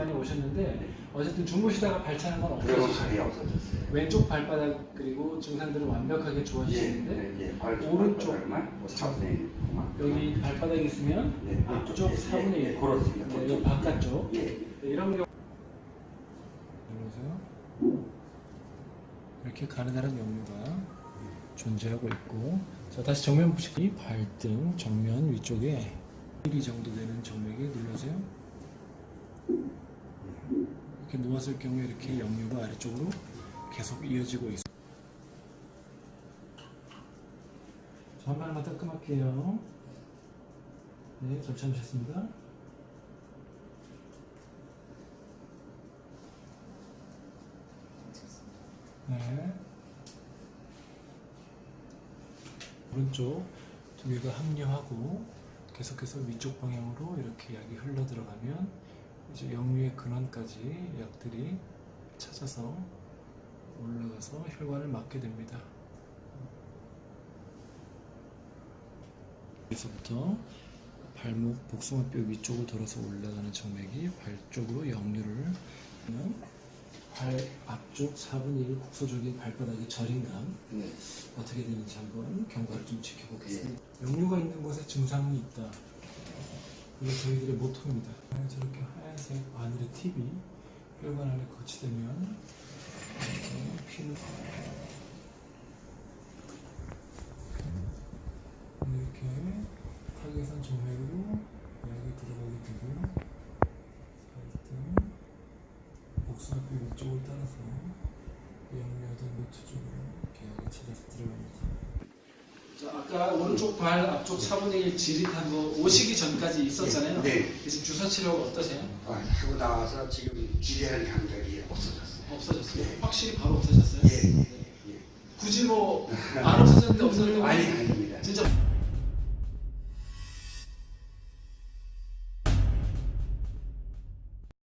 오셨는데 어쨌든 주무시다가 발차는 건 그리고 없어졌어요. 왼쪽 발바닥 그리고 증상들은 완벽하게 좋아지시는데 예, 예, 발- 오른쪽 발바닥만 뭐 4분의 1만 여기 발바닥이 있으면 예, 앞쪽 예, 4분의 1 예, 그렇습니다. 네, 여기 바깥쪽 예. 네, 이런 경우 보세요. 이렇게 가느다란 역류가 존재하고 있고 자 다시 정면 보시기 발등 정면 위쪽에 1이 정도 되는 정맥이 눌러세요. 이렇게 누웠을 경우에 이렇게 역류가 아래쪽으로 계속 이어지고 한 발만 따끔할게요. 네, 절차하셨습니다. 네. 오른쪽 두 개가 합류하고 계속해서 위쪽 방향으로 이렇게 약이 흘러 들어가면 이제 역류의 근원까지 약들이 찾아서 올라가서 혈관을 막게 됩니다. 여기서부터 발목 복숭아뼈 위쪽으로 돌아서 올라가는 정맥이 발 쪽으로 역류를 하면 발 앞쪽 4분의 1 국소적인 발바닥의 저림감 네. 어떻게 되는지 한번 경과를 좀 지켜보겠습니다. 역류가 있는 곳에 증상이 있다. 그게 저희들의 모토입니다. 저렇게 하얀색 바늘의 팁이 혈관 안에 거치되면 이렇게 피는 이렇게 타겟한 정맥으로 약이 들어가게 되고 발등 복숭아뼈 위쪽을 따라서 역류하던 노트 쪽으로 이렇게 약이 찾아서 들어갑니다. 자, 아까 오른쪽 발 앞쪽 4분의 1 지릿한 거 오시기 전까지 있었잖아요. 네. 지금 주사 치료가 어떠세요? 아, 하고 나와서 지금 지뢰한 감각이 없어졌어요. 없어졌어요. 네. 확실히 바로 없어졌어요. 예, 예, 네. 예. 굳이 뭐 안 없어졌는데 없어졌다고 아니, 아니,